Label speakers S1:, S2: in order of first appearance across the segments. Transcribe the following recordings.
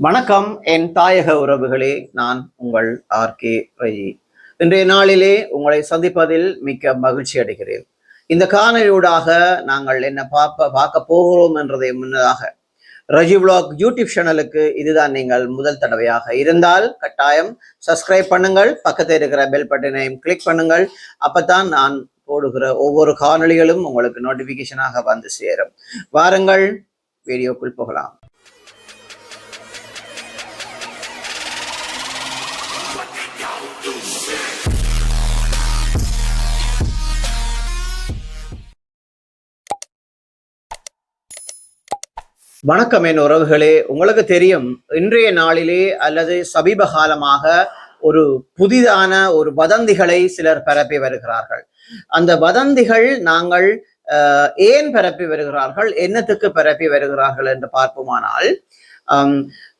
S1: வணக்கம் என் தாயக உறவுகளே நான் உங்கள் ஆர் கே ரஜி இன்றைய நாளிலே உங்களை சந்திப்பதில் மிக்க மகிழ்ச்சி அடைகிறேன். இந்த காணொலியூடாக நாங்கள் என்ன பார்ப்ப பார்க்க போகிறோம் என்றதை முன்னதாக ரஜி விளாக் யூடியூப் சேனலுக்கு இதுதான் நீங்கள் முதல் தடவையாக இருந்தால் கட்டாயம் சப்ஸ்கிரைப் பண்ணுங்கள் பக்கத்தில் இருக்கிற பெல் பட்டனையும் கிளிக் பண்ணுங்கள். அப்பதான் நான் போடுகிற ஒவ்வொரு காணொளிகளும் உங்களுக்கு நோட்டிபிகேஷனாக வந்து சேரும். வாருங்கள் வீடியோக்குள் போகலாம். வணக்கம் என் உறவுகளே. உங்களுக்கு தெரியும் இன்றைய நாளிலே அல்லது சமீப காலமாக ஒரு புதிதான ஒரு வதந்திகளை சிலர் பரப்பி வருகிறார்கள். அந்த வதந்திகள் நாங்கள் அஹ், ஏன் பரப்பி வருகிறார்கள் என்னத்துக்கு பரப்பி வருகிறார்கள் என்று பார்ப்போமானால்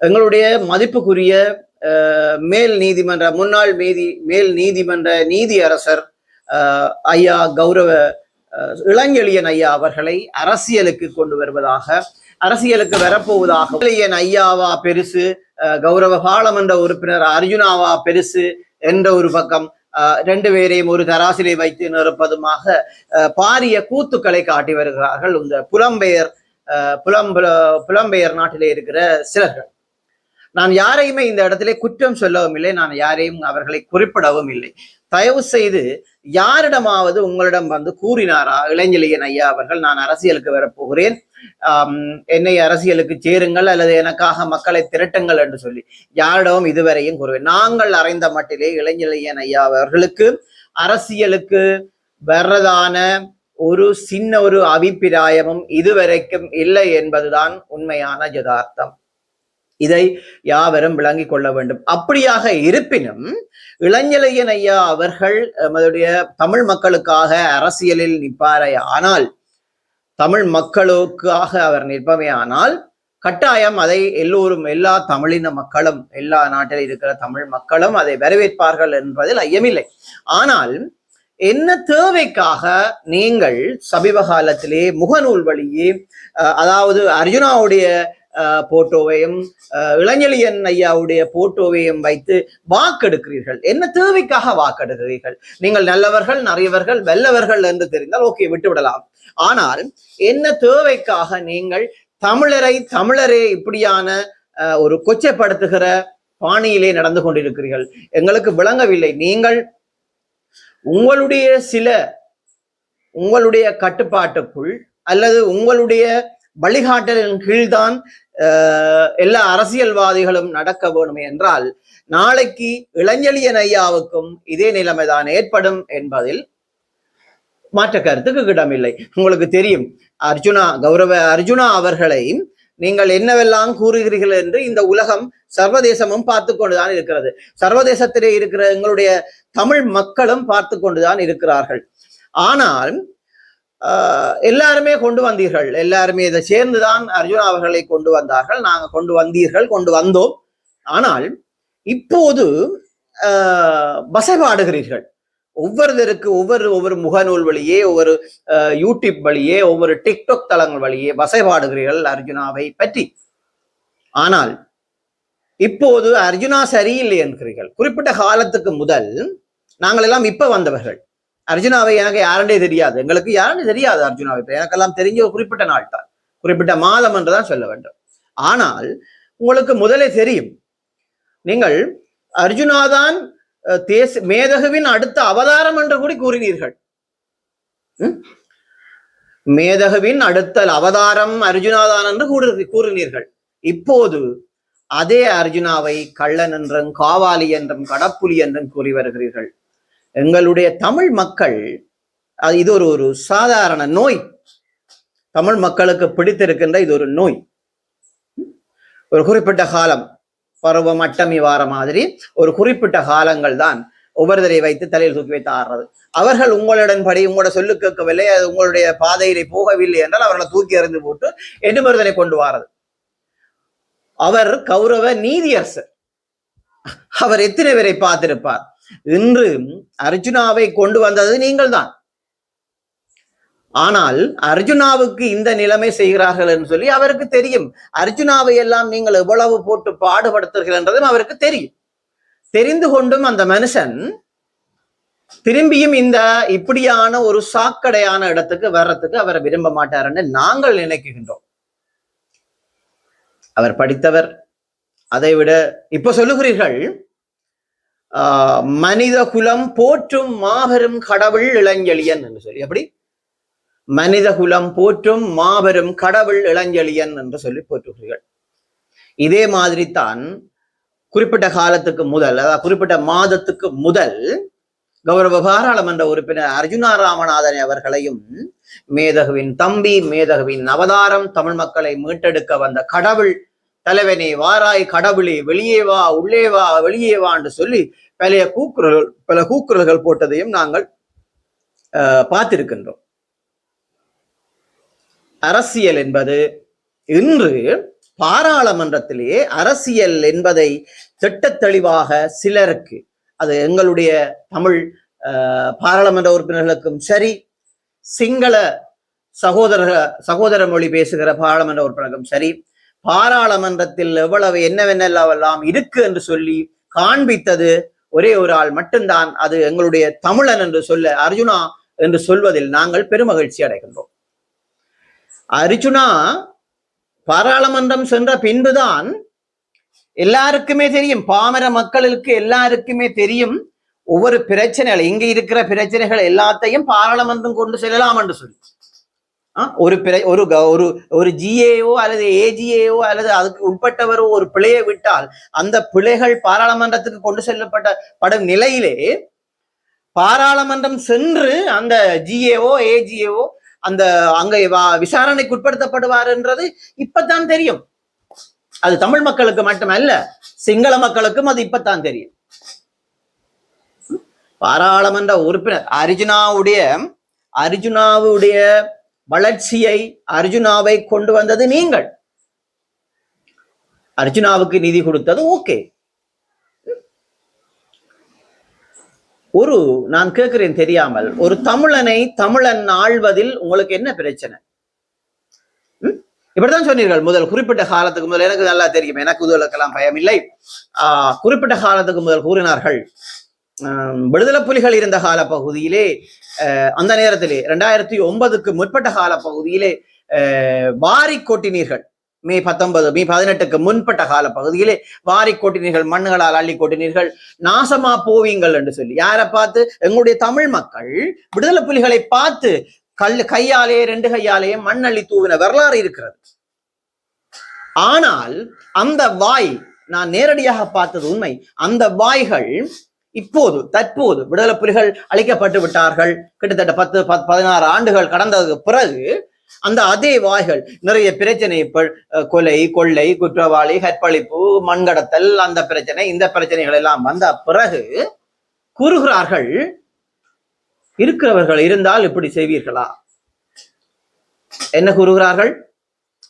S1: எங்களுடைய மதிப்புக்குரிய அஹ், மேல் நீதிமன்ற முன்னாள் மீதி மேல் நீதிமன்ற நீதியரசர் அஹ், ஐயா கௌரவ அஹ், இளஞ்செழியன் ஐயா அவர்களை அரசியலுக்கு கொண்டு வருவதாக அரசியலுக்கு வரப்போவதாக. என் ஐயாவா பெருசு அஹ் கௌரவ பாராளுமன்ற உறுப்பினர் அர்ஜுனாவா பெருசு என்ற ஒரு பக்கம் ரெண்டு பேரையும் ஒரு தராசிலை வைத்து நிற்பதுமாக அஹ் பாரிய கூத்துக்களை காட்டி வருகிறார்கள். இந்த புலம்பெயர் அஹ் புலம்பெயர் நாட்டிலே இருக்கிற சிலர்கள். நான் யாரையுமே இந்த இடத்திலே குற்றம் சொல்லவும் இல்லை நான் யாரையும் அவர்களை குறிப்பிடவும் இல்லை. தயவு செய்து யாரிடமாவது உங்களிடம் வந்து கூறினாரா? இளைஞலியன் ஐயா அவர்கள் நான் அரசியலுக்கு வரப்போகிறேன். என்னை அரசியலுக்கு சேருங்கள் அல்லது எனக்காக மக்களை திரட்டுங்கள் என்று சொல்லி யாரிடமும் இதுவரையும் கூறுவேன் நாங்கள் அறைந்த மட்டிலே இளைஞலியன் ஐயா அவர்களுக்கு அரசியலுக்கு வர்றதான ஒரு சின்ன ஒரு அபிப்பிராயமும் இதுவரைக்கும் இல்லை என்பதுதான் உண்மையான யதார்த்தம். இதை யாவரும் விளங்கிக் கொள்ள வேண்டும். அப்படியாக இருப்பினும் இளஞ்சலையன் ஐயா அவர்கள் நம்மளுடைய தமிழ் மக்களுக்காக அரசியலில் நிற்பாரே ஆனால் தமிழ் மக்களுக்காக அவர் நிற்பவே ஆனால் கட்டாயம் அதை எல்லோரும் எல்லா தமிழின மக்களும் எல்லா நாட்டில் இருக்கிற தமிழ் மக்களும் அதை வரவேற்பார்கள் என்பதில் ஐயமில்லை. ஆனால் என்ன தேவைக்காக நீங்கள் சமீப காலத்திலே முகநூல் வழியே அதாவது அர்ஜுனாவுடைய போட்டோவையும் அஹ், இளஞ்செழியன் ஐயாவுடைய போட்டோவையும் வைத்து வாக்கெடுக்கிறீர்கள். என்ன தேவைக்காக வாக்கெடுக்கிறீர்கள்? நீங்கள் நல்லவர்கள் நிறையவர்கள் வெல்லவர்கள் என்று தெரிந்தால் ஓகே விட்டுவிடலாம். ஆனால் என்ன தேவைக்காக நீங்கள் தமிழரை தமிழரே இப்படியான அஹ், ஒரு கொச்சைப்படுத்துகிற பாணியிலே நடந்து கொண்டிருக்கிறீர்கள்? எங்களுக்கு விளங்கவில்லை. நீங்கள் உங்களுடைய சில உங்களுடைய கட்டுப்பாட்டுக்குள் அல்லது உங்களுடைய வழிகாட்டலின் கீழ்தான் எல்லா அரசியல்வாதிகளும் நடக்க வேணும் என்றால் நாளைக்கு இளஞ்செழியன் ஐயாவுக்கும் இதே நிலைமைதான் ஏற்படும் என்பதில் மாற்ற கருத்துக்கு இடமில்லை உங்களுக்கு தெரியும் அர்ஜுனா கௌரவ அர்ஜுனா அவர்களை நீங்கள் என்னவெல்லாம் கூறுகிறீர்கள் என்று இந்த உலகம் சர்வதேசமும் பார்த்து கொண்டுதான் இருக்கிறது. சர்வதேசத்திலே இருக்கிற எங்களுடைய தமிழ் மக்களும் பார்த்து கொண்டுதான் இருக்கிறார்கள். ஆனால் எல்லாருமே கொண்டு வந்தீர்கள். எல்லாருமே இதை சேர்ந்துதான் அர்ஜுனா அவர்களை கொண்டு வந்தார்கள். நாங்கள் கொண்டு வந்தீர்கள் கொண்டு வந்தோம். ஆனால் இப்போது ஆஹ், வசைபாடுகிறீர்கள் ஒவ்வொருத்தருக்கு ஒவ்வொரு ஒவ்வொரு முகநூல் வழியே ஒவ்வொரு யூடியூப் வழியே ஒவ்வொரு டிக்டாக் தளங்கள் வழியே வசைபாடுகிறீர்கள் அர்ஜுனாவை பற்றி. ஆனால் இப்போது அர்ஜுனா சரியில்லை என்கிறீர்கள். குறிப்பிட்ட காலத்துக்கு முதல் நாங்கள் எல்லாம் இப்ப வந்தவர்கள். அர்ஜுனாவை எனக்கு யாருண்டே தெரியாது. எங்களுக்கு யாருன்னு தெரியாது அர்ஜுனாவை இப்போ எனக்கெல்லாம் தெரிஞ்ச ஒரு குறிப்பிட்ட நாள் தான். குறிப்பிட்ட மாதம் என்றுதான் சொல்ல வேண்டும். ஆனால் உங்களுக்கு முதலே தெரியும். நீங்கள் அர்ஜுனாதான் தேச மேதகுவின் அடுத்த அவதாரம் என்று கூட கூறினீர்கள். மேதகுவின் அடுத்த அவதாரம் அர்ஜுனாதான் என்று கூறு- கூறினீர்கள். இப்போது அதே அர்ஜுனாவை கள்ளன் என்றும் காவாலி என்றும் கடப்புலி என்றும் கூறி வருகிறீர்கள். எங்களுடைய தமிழ் மக்கள் அது இது ஒரு ஒரு சாதாரண நோய். தமிழ் மக்களுக்கு பிடித்திருக்கின்ற இது ஒரு நோய். ஒரு குறிப்பிட்ட காலம் பருவம் அட்டமி வார மாதிரி ஒரு குறிப்பிட்ட காலங்கள் தான் ஒவ்வொருத்தரை வைத்து தலையில் தூக்கி வைத்து ஆடுறது அவர்கள் உங்களுடன்படி உங்களோட சொல்லு கேட்கவில்லை அது உங்களுடைய பாதையிலே போகவில்லை என்றால் அவர்களை தூக்கி எறிந்து போட்டு எண்ணுமருதனை கொண்டு வாரது. அவர் கௌரவ நீதியரசர். அவர் எத்தனை பேரை பார்த்திருப்பார்? இன்று அர்ஜுனாவை கொண்டு வந்தது நீங்கள் தான் ஆனால் அர்ஜுனாவுக்கு இந்த நிலைமை செய்கிறார்கள் என்று சொல்லி அவருக்கு தெரியும். அர்ஜுனாவை எல்லாம் நீங்கள் எவ்வளவு போட்டு பாடுபடுத்துகிறீர்கள் என்றதும் அவருக்கு தெரியும். தெரிந்து கொண்டும் அந்த மனுஷன் திரும்பியும் இந்த இப்படியான ஒரு சாக்கடையான இடத்துக்கு வர்றதுக்கு அவரை விரும்ப மாட்டாருன்னு நாங்கள் நினைக்குகின்றோம் அவர் படித்தவர். அதை விட இப்ப சொல்லுகிறீர்கள் மனித குலம் போற்றும் மாபெரும் கடவுள் இளஞ்செழியன் என்று சொல்லி. எப்படி? மனித குலம் போற்றும் மாபெரும் கடவுள் இளஞ்செழியன் என்று சொல்லி போற்றுகிறீர்கள். இதே மாதிரி தான் குறிப்பிட்ட காலத்துக்கு முதல் அதாவது குறிப்பிட்ட மாதத்துக்கு முதல் கௌரவ பாராளுமன்ற உறுப்பினர் அர்ஜுனா ராமநாதன் அவர்களையும் மேதகுவின் தம்பி மேதகுவின் அவதாரம் தமிழ் மக்களை மீட்டெடுக்க வந்த கடவுள் தலைவனே வாராய் கடவுளே வெளியே வா உள்ளே வா வெளியே வா என்று சொல்லி பழைய கூக்குரல் பல கூக்குரல்கள் போட்டதையும் நாங்கள் அஹ், பார்த்திருக்கின்றோம். அரசியல் என்பது இன்று பாராளுமன்றத்திலேயே அரசியல் என்பதை திட்டத் தெளிவாக சிலருக்கு அது எங்களுடைய தமிழ் பாராளுமன்ற உறுப்பினர்களுக்கும் சரி சிங்கள சகோதர சகோதர மொழி பேசுகிற பாராளுமன்ற உறுப்பினருக்கும் சரி பாராளுமன்றத்தில் எவ்வளவு என்னவென்னெல்லாம் இருக்கு என்று சொல்லி காண்பித்தது ஒரே ஒரு ஆள் மட்டும்தான் அது எங்களுடைய தமிழன் என்று சொல்ல அர்ஜுனா என்று சொல்வதில் நாங்கள் பெருமகிழ்ச்சி அடைகின்றோம். அர்ஜுனா பாராளுமன்றம் சென்ற பின்புதான் எல்லாருக்குமே தெரியும் பாமர மக்களுக்கு எல்லாருக்குமே தெரியும் ஒவ்வொரு பிரச்சனைகள் இங்க இருக்கிற பிரச்சனைகள் எல்லாத்தையும் பாராளுமன்றம் கொண்டு செல்லலாம் என்று சொல்லி. ஒரு பிழை ஒரு ஒரு ஒரு ஜிஏஓ அல்லது ஏஜிஏஓ அல்லது அதுக்கு உட்பட்டவரோ ஒரு பிழையை விட்டால் அந்த பிழைகள் பாராளுமன்றத்துக்கு கொண்டு செல்லப்பட்ட படும் நிலையிலே பாராளுமன்றம் சென்று அந்த ஜிஏஓ ஏஜிஏஓ அந்த அங்க விசாரணைக்கு உட்படுத்தப்படுவார் என்றது இப்பத்தான் தெரியும். அது தமிழ் மக்களுக்கு மட்டுமல்ல சிங்கள மக்களுக்கும் அது இப்பத்தான் தெரியும். பாராளுமன்ற உறுப்பினர் அர்ஜுனாவுடைய அர்ஜுனாவுடைய வளர்ச்சியை அர்ஜுனாவை கொண்டு வந்தது நீங்கள். அர்ஜுனாவுக்கு நிதி கொடுத்தது ஓகே. ஒரு நான் கேட்கிறேன் தெரியாமல் ஒரு தமிழனை தமிழன் ஆழ்வதில் உங்களுக்கு என்ன பிரச்சனை? இப்படிதான் சொன்னீர்கள் முதல் குறிப்பிட்ட காலத்துக்கு முதல். எனக்கு நல்லா தெரியும் எனக்கு இதுகளுக்கெல்லாம் பயம் இல்லை ஆஹ் குறிப்பிட்ட காலத்துக்கு முதல் கூறினார்கள் விடுதலை புலிகள் இருந்த கால பகுதியிலே அஹ், அந்த நேரத்திலே ரெண்டாயிரத்தி ஒன்பதுக்கு முற்பட்ட கால பகுதியிலே வாரி கொட்டினீர்கள். மே பத்தொன்பது மே பதினெட்டுக்கு முன்பட்ட கால பகுதியிலே வாரி கொட்டினீர்கள் மண்ணுகளால் அள்ளி கொட்டினீர்கள் நாசமா போவீங்கள் என்று சொல்லி. யாரை பார்த்து? எங்களுடைய தமிழ் மக்கள் விடுதலை புலிகளை பார்த்து கல் கையாலே ரெண்டு கையாலேயே மண் அள்ளி தூவின வரலாறு இருக்கிறது. ஆனால் அந்த வாய் நான் நேரடியாக பார்த்தது உண்மை அந்த வாய்கள் இப்போது தற்போது விடுதலை புலிகள் அழிக்கப்பட்டு விட்டார்கள். கிட்டத்தட்ட பத்து பத்- பதினாறு ஆண்டுகள் கடந்ததுக்கு பிறகு அந்த அதே வாய்கள் நிறைய பிரச்சனை இப்ப கொலை கொள்ளை குற்றவாளி கற்பழிப்பு மண்கடத்தல் அந்த பிரச்சனை இந்த பிரச்சனைகள் எல்லாம் வந்த பிறகு கூறுகிறார்கள் இருக்கிறவர்கள் இருந்தால் இப்படி செய்வீர்களா? என்ன கூறுகிறார்கள்?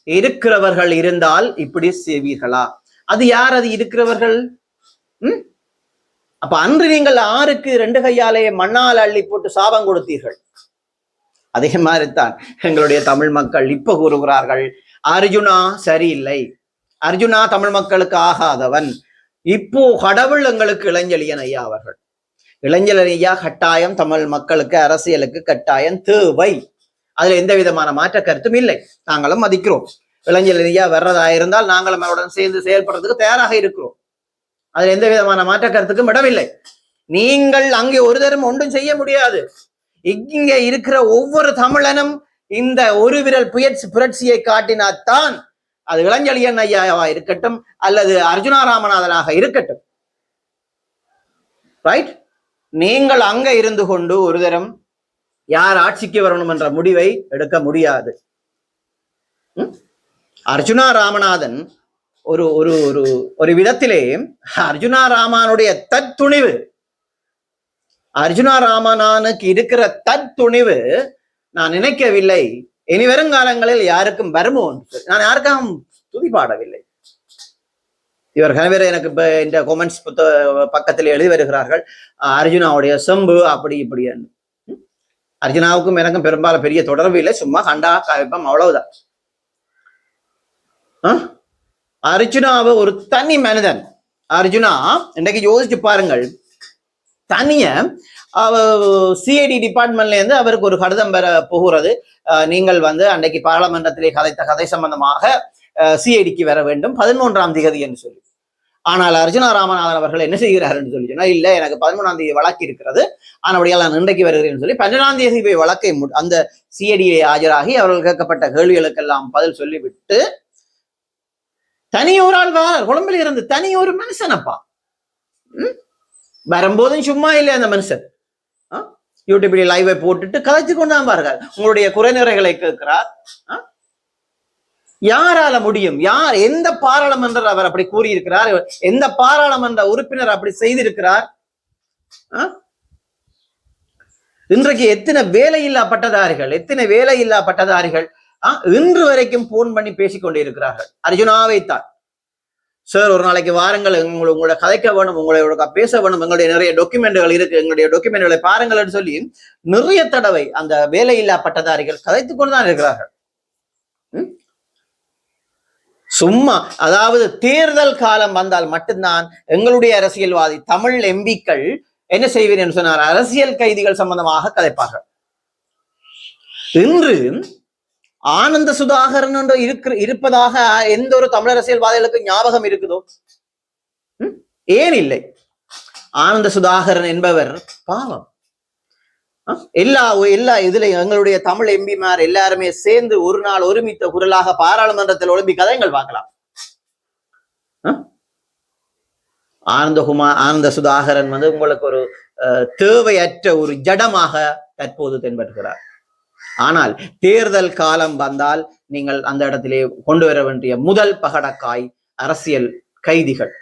S1: இருக்கிறவர்கள் இருந்தால் இப்படி செய்வீர்களா? அது யார் அது இருக்கிறவர்கள்? உம் அப்ப அன்று நீங்கள் ஆறுக்கு ரெண்டு கையாலே மண்ணால் அள்ளி போட்டு சாபம் கொடுத்தீர்கள். அதே மாதிரித்தான் எங்களுடைய தமிழ் மக்கள் இப்ப கூறுகிறார்கள் அர்ஜுனா சரியில்லை. அர்ஜுனா தமிழ் மக்களுக்கு ஆகாதவன். இப்போ கடவுள் எங்களுக்கு இளைஞலியன் ஐயா அவர்கள். இளைஞலன் ஐயா கட்டாயம் தமிழ் மக்களுக்கு அரசியலுக்கு கட்டாயம் தேவை. அதுல எந்த விதமான மாற்ற கருத்தும் இல்லை. நாங்களும் மதிக்கிறோம். இளைஞர் ஐயா வர்றதா இருந்தால் நாங்களும் அவருடன் சேர்ந்து செயல்படுறதுக்கு தயாராக இருக்கிறோம். அதுல எந்த விதமான மாற்ற கருத்துக்கும் இடமில்லை. நீங்கள் அங்கே ஒரு தரம் ஒன்றும் செய்ய முடியாது. இங்க இருக்கிற ஒவ்வொரு தமிழனும் இந்த ஒரு விரல் புயற்சி புரட்சியை காட்டினாத்தான் அது இளஞ்சலியன் ஐயாவா இருக்கட்டும் அல்லது அர்ஜுனா ராமநாதனாக இருக்கட்டும். ரைட் நீங்கள் அங்க இருந்து கொண்டு ஒரு தரம் யார் ஆட்சிக்கு வரணும் என்ற முடிவை எடுக்க முடியாது. அர்ஜுனா ராமநாதன் ஒரு ஒரு ஒரு ஒரு விதத்திலே அர்ஜுனா ராமானுடைய தத்துணிவு அர்ஜுனா ராமனானுக்கு இருக்கிற தத்துணிவு நான் நினைக்கவில்லை. இனி வருங்காலங்களில் யாருக்கும் வருமோ என்று. நான் யாருக்கும் துதி பாடவில்லை. இவர் கணவர் எனக்கு இப்ப இந்த கொமெண்ட்ஸ் புத்த பக்கத்தில் எழுதி வருகிறார்கள். அர்ஜுனாவுடைய செம்பு அப்படி இப்படி என்று. அர்ஜுனாவுக்கும் எனக்கும் பெரும்பாலும் பெரிய தொடர்பு இல்லை. சும்மா கண்டா காவிப்பம் அவ்வளவுதான். ஆ? அர்ஜுனாவை ஒரு தனி மனிதன். அர்ஜுனா இன்றைக்கு யோசிச்சு பாருங்கள். தனிய சிஐடி டிபார்ட்மெண்ட்ல இருந்து அவருக்கு ஒரு கடிதம் பெற போகிறது. அஹ், நீங்கள் வந்து அன்றைக்கு பாராளுமன்றத்திலே கதைத்த கதை சம்பந்தமாக சிஐடிக்கு வர வேண்டும். பதிமூன்றாம் திகதி என்று சொல்லி. ஆனால் அர்ஜுனா ராமநாதன் அவர்கள் என்ன செய்கிறார் என்று சொல்லி சொன்னா இல்ல எனக்கு பதிமூணாம் தேதி வழக்கு இருக்கிறது. ஆனபடியால் நான் இன்றைக்கு வருகிறேன் சொல்லி பன்னெண்டாம் தேதி போய் வழக்கை அந்த சிஐடியை ஆஜராகி அவர்கள் கேட்கப்பட்ட கேள்விகளுக்கெல்லாம் பதில் சொல்லிவிட்டு தனி ஒரு ஆள் வார் கொழும்பில் இருந்து தனி ஒரு மனுஷனப்பா ம்? வரும்போதும் சும்மா இல்லை அந்த மனுஷன். யூடியூப்ல லைவை போட்டுட்டு கலைச்சு கொண்டாம பாருங்கள் உங்களுடைய குறைநிறைகளை கேட்கிறார். யாரால முடியும்? யார்? எந்த பாராளுமன்றர் அவர் அப்படி கூறியிருக்கிறார்? எந்த பாராளுமன்ற உறுப்பினர் அப்படி செய்திருக்கிறார்? இன்றைக்கு எத்தனை வேலையில்லா பட்டதாரிகள் எத்தனை வேலையில்லா பட்டதாரிகள் இன்று வரைக்கும் போன் பண்ணி பேசிக்கொண்டே கொண்டிருக்கிறார்கள் அர்ஜுனாவை தான். சார் ஒரு நாளைக்கு வாருங்கள். உங்களை உங்களோட கதைக்க வேணும் உங்களோட பேச வேணும். எங்களுடைய நிறைய டாக்குமெண்ட்டுகள் இருக்கு. எங்களுடைய டாக்குமெண்ட்களை பாருங்கள்னு சொல்லி நிறைய தடவை அந்த வேலையில்லா பட்டதாரிகள் கதைத்துக் கொண்டுதான் இருக்கிறார்கள். சும்மா அதாவது தேர்தல் காலம் வந்தால் மட்டும்தான் எங்களுடைய அரசியல்வாதி தமிழ் எம்பிக்கள் என்ன செய்வீர் என்று சொன்னார்? அரசியல் கைதிகள் சம்பந்தமாக கதைப்பார்கள். இன்று ஆனந்த சுதாகரன் என்று இருக்கிற இருப்பதாக எந்த ஒரு தமிழ் அரசியல்வாதிகளுக்கு ஞாபகம் இருக்குதோ? ஏன் இல்லை? ஆனந்த சுதாகரன் என்பவர் பாவம். எல்லா எல்லா இதுல எங்களுடைய தமிழ் எம்பிமார் எல்லாருமே சேர்ந்து ஒரு நாள் ஒருமித்த குரலாக பாராளுமன்றத்தில் ஒலிம்பி கதைகள் பார்க்கலாம். ஆனந்தகுமார் ஆனந்த சுதாகரன் வந்து உங்களுக்கு ஒரு அஹ், தேவையற்ற ஒரு ஜடமாக தற்போது தென்படுகிறார் ஆனால் தேர்தல் காலம் வந்தால் நீங்கள் அந்த இடத்திலே கொண்டு வர வேண்டிய முதல் பகடக்காய் அரசியல் கைதிகள்.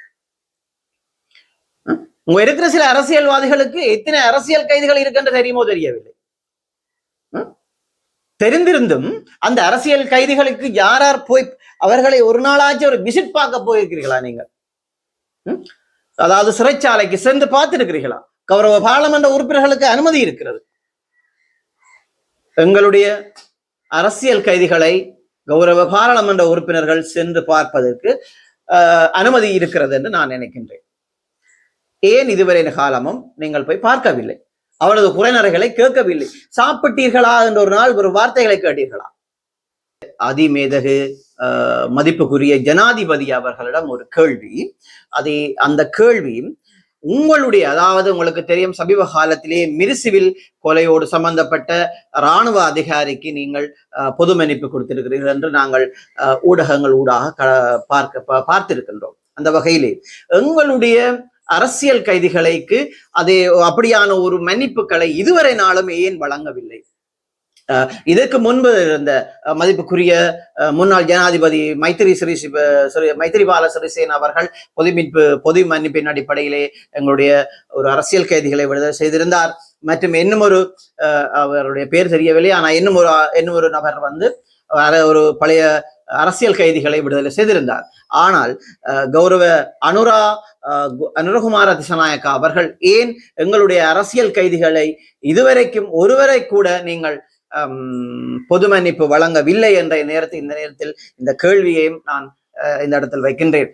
S1: உங்க இருக்கிற சில அரசியல்வாதிகளுக்கு எத்தனை அரசியல் கைதிகள் இருக்குன்னு தெரியுமோ தெரியவில்லை. தெரிந்திருந்தும் அந்த அரசியல் கைதிகளுக்கு யார் யார் போய் அவர்களை ஒரு நாளாச்சும் ஒரு விசிட் பார்க்க போயிருக்கிறீர்களா நீங்கள்? அதாவது சிறைச்சாலைக்கு சென்று பார்த்திருக்கிறீர்களா? கௌரவ பாராளுமன்ற உறுப்பினர்களுக்கு அனுமதி இருக்கிறது. எங்களுடைய அரசியல் கைதிகளை கௌரவ பாராளுமன்ற உறுப்பினர்கள் சென்று பார்ப்பதற்கு அனுமதி இருக்கிறது என்று நான் நினைக்கின்றேன். ஏன் இதுவரை காலமும் நீங்கள் போய் பார்க்கவில்லை? அவளது குறைநறைகளை கேட்கவில்லை. சாப்பிட்டீர்களா என்ற ஒரு நாள் ஒரு வார்த்தைகளை கேட்டீர்களா? அதிமேதகு மதிப்புக்குரிய ஜனாதிபதி அவர்களிடம் ஒரு கேள்வி. அதை அந்த கேள்வியும் உங்களுடைய அதாவது உங்களுக்கு தெரியும் சமீப காலத்திலே மிரிசிவில் கொலையோடு சம்பந்தப்பட்ட இராணுவ அதிகாரிக்கு நீங்கள் அஹ், பொது மன்னிப்பு கொடுத்திருக்கிறீர்கள் என்று நாங்கள் அஹ், ஊடகங்கள் ஊடாக க- பார்க்க பார்த்திருக்கின்றோம். அந்த வகையிலே எங்களுடைய அரசியல் கைதிகளுக்கு அதே அப்படியான ஒரு மன்னிப்புகளை இதுவரை நாளும் ஏன் வழங்கவில்லை? இதற்கு முன்பு இருந்த மதிப்புக்குரிய அஹ், முன்னாள் ஜனாதிபதி மைத்திரி சிறி சிறி- மைத்திரிபால சிறிசேன அவர்கள் பொது மீட்பு பொது மன்னிப்பின் அடிப்படையிலே எங்களுடைய ஒரு அரசியல் கைதிகளை விடுதலை செய்திருந்தார். மற்றும் இன்னும் ஒரு அஹ், அவருடைய பேர் தெரியவில்லை. ஆனால் இன்னும் ஒரு இன்னும் ஒரு நபர் வந்து அர- ஒரு பழைய அரசியல் கைதிகளை விடுதலை செய்திருந்தார். ஆனால் அஹ், கௌரவ அனுரா அனுரகுமார திசநாயக்கா அவர்கள் ஏன் எங்களுடைய அரசியல் கைதிகளை இதுவரைக்கும் ஒருவரை கூட நீங்கள் பொது மன்னிப்பு வழங்கவில்லை என்ற நேரத்தில் இந்த நேரத்தில் இந்த கேள்வியையும் நான் அஹ், இந்த இடத்தில் வைக்கின்றேன்.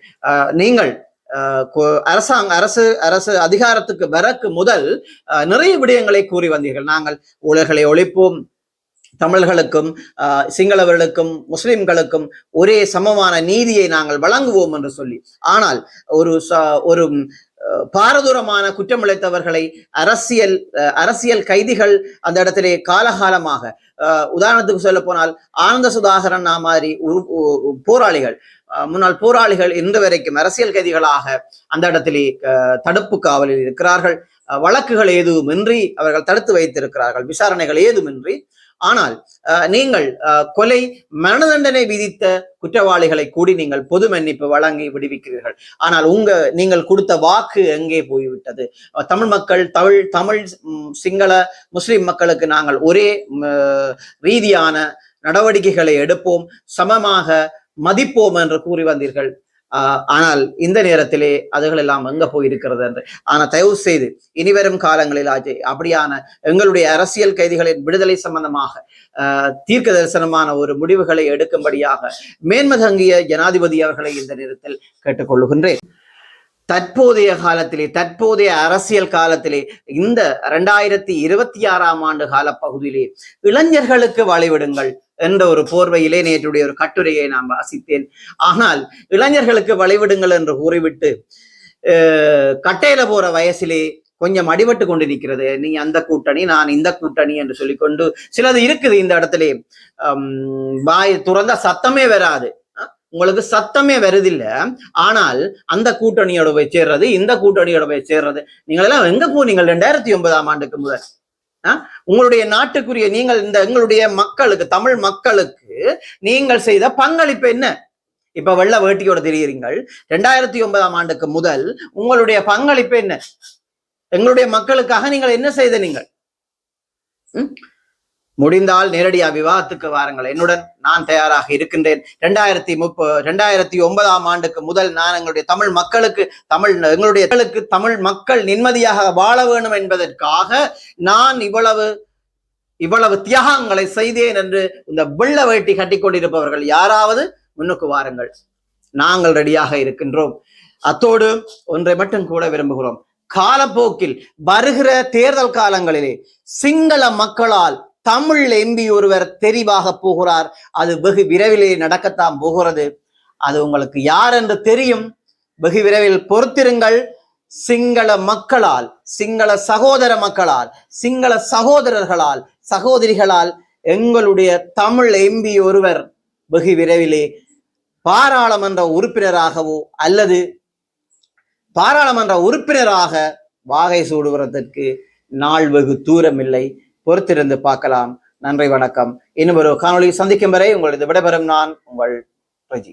S1: நீங்கள் அஹ், அரசாங்க அரசு அரசு அதிகாரத்துக்கு வரக்கு முதல் அஹ், நிறைய விடயங்களை கூறி வந்தீர்கள். நாங்கள் ஊழல்களை ஒழிப்போம் தமிழர்களுக்கும் சிங்களவர்களுக்கும் முஸ்லிம்களுக்கும் ஒரே சமமான நீதியை நாங்கள் வழங்குவோம் என்று சொல்லி. ஆனால் ஒரு ஒரு பாரதூரமான குற்றம் இழைத்தவர்களை அரசியல் அஹ், அரசியல் கைதிகள் அந்த இடத்திலே காலகாலமாக அஹ், உதாரணத்துக்கு சொல்ல போனால் ஆனந்த சுதாகரன் மாதிரி உரு- போராளிகள் அஹ், முன்னாள் போராளிகள் இன்று வரைக்கும் அரசியல் கைதிகளாக அந்த இடத்திலே அஹ், தடுப்பு காவலில் இருக்கிறார்கள். அஹ், வழக்குகள் ஏதுமின்றி அவர்கள் தடுத்து வைத்திருக்கிறார்கள். விசாரணைகள் ஏதுமின்றி ஆனால் அஹ், நீங்கள் அஹ், கொலை மரண தண்டனை விதித்த குற்றவாளிகளை கூடி நீங்கள் பொது மன்னிப்பு வழங்கி விடுவிக்கிறீர்கள். ஆனால் உங்க நீங்கள் கொடுத்த வாக்கு எங்கே போய்விட்டது? தமிழ் மக்கள் தமிழ் தமிழ் சிங்கள முஸ்லிம் மக்களுக்கு நாங்கள் ஒரே ரீதியான நடவடிக்கைகளை எடுப்போம் சமமாக மதிப்போம் என்று கூறி வந்தீர்கள். ஆனால் இந்த நேரத்திலே அதுகள் எல்லாம் எங்க போயிருக்கிறது என்று. ஆனால் தயவு செய்து இனிவரும் காலங்களில் ஆச்சு அப்படியான எங்களுடைய அரசியல் கைதிகளின் விடுதலை சம்பந்தமாக ஆஹ் தீர்க்க தரிசனமான ஒரு முடிவுகளை எடுக்கும்படியாக மேன்மதங்கிய ஜனாதிபதி அவர்களை இந்த நேரத்தில் கேட்டுக்கொள்ளுகின்றேன். தற்போதைய காலத்திலே தற்போதைய அரசியல் காலத்திலே இந்த இரண்டாயிரத்தி இருபத்தி ஆறாம் ஆண்டு கால பகுதியிலே இளைஞர்களுக்கு வழிவிடுங்கள் என்ற ஒரு போர்வையிலே நேற்றுடைய ஒரு கட்டுரையை நான் வாசித்தேன். ஆனால் இளைஞர்களுக்கு வழிவிடுங்கள் என்று கூறிவிட்டு கட்டையில போற வயசிலே கொஞ்சம் அடிபட்டு கொண்டு நிற்கிறது நீ அந்த கூட்டணி நான் இந்த கூட்டணி என்று சொல்லிக்கொண்டு சிலது இருக்குது இந்த இடத்துல. ஹம், வாய் துறந்த சத்தமே வராது. உங்களுக்கு சத்தமே வருதில்ல. ஆனால் அந்த கூட்டணியோட போய் சேர்றது இந்த கூட்டணியோட போய் சேர்றது. நீங்கள் எல்லாம் எங்க போனீங்க? ரெண்டாயிரத்தி ஒன்பதாம் ஆண்டுக்கு முதல். உங்களுடைய நாட்டுக்குரிய நீங்கள் இந்த எங்களுடைய மக்களுக்கு தமிழ் மக்களுக்கு நீங்கள் செய்த பங்களிப்பு என்ன? இப்ப வெள்ள வேட்டியோட தெரியுறீங்கள். ரெண்டாயிரத்தி ஒன்பதாம் ஆண்டுக்கு முதல் உங்களுடைய பங்களிப்பு என்ன? எங்களுடைய மக்களுக்காக நீங்கள் என்ன செய்த நீங்கள்? முடிந்தால் நேரடியாக விவாதத்துக்கு வாருங்கள். என்னுடன் நான் தயாராக இருக்கின்றேன். ரெண்டாயிரத்தி முப்ப ரெண்டாயிரத்தி ஒன்பதாம் ஆண்டுக்கு முதல் நான் எங்களுடைய தமிழ் மக்களுக்கு தமிழ் எங்களுடைய மக்களுக்கு தமிழ் மக்கள் நிம்மதியாக வாழ வேண்டும் என்பதற்காக நான் இவ்வளவு இவ்வளவு தியாகங்களை செய்தேன் என்று இந்த வெள்ள வேட்டி கட்டிக்கொண்டிருப்பவர்கள் யாராவது முன்னுக்கு வாருங்கள். நாங்கள் ரெடியாக இருக்கின்றோம். அத்தோடு ஒன்றை மட்டும் கூட விரும்புகிறோம். காலப்போக்கில் வருகிற தேர்தல் காலங்களிலே சிங்கள மக்களால் தமிழ் எம்பி ஒருவர் தெரிவாக போகிறார். அது வெகு விரைவிலே நடக்கத்தான் போகிறது. அது உங்களுக்கு யார் என்று தெரியும். வெகு விரைவில் பொறுத்திருங்கள். சிங்கள மக்களால் சிங்கள சகோதர மக்களால் சிங்கள சகோதரர்களால் சகோதரிகளால் எங்களுடைய தமிழ் எம்பி ஒருவர் வெகு விரைவிலே பாராளுமன்ற உறுப்பினராகவோ அல்லது பாராளுமன்ற உறுப்பினராக வாகை சூடுவதற்கு நாள் வெகு தூரமில்லை. பொறுத்திருந்து பார்க்கலாம். நன்றி வணக்கம். இன்னும் ஒரு காணொலி சந்திக்கும் வரை உங்களது விடைபெறும் நான் உங்கள் ரஜி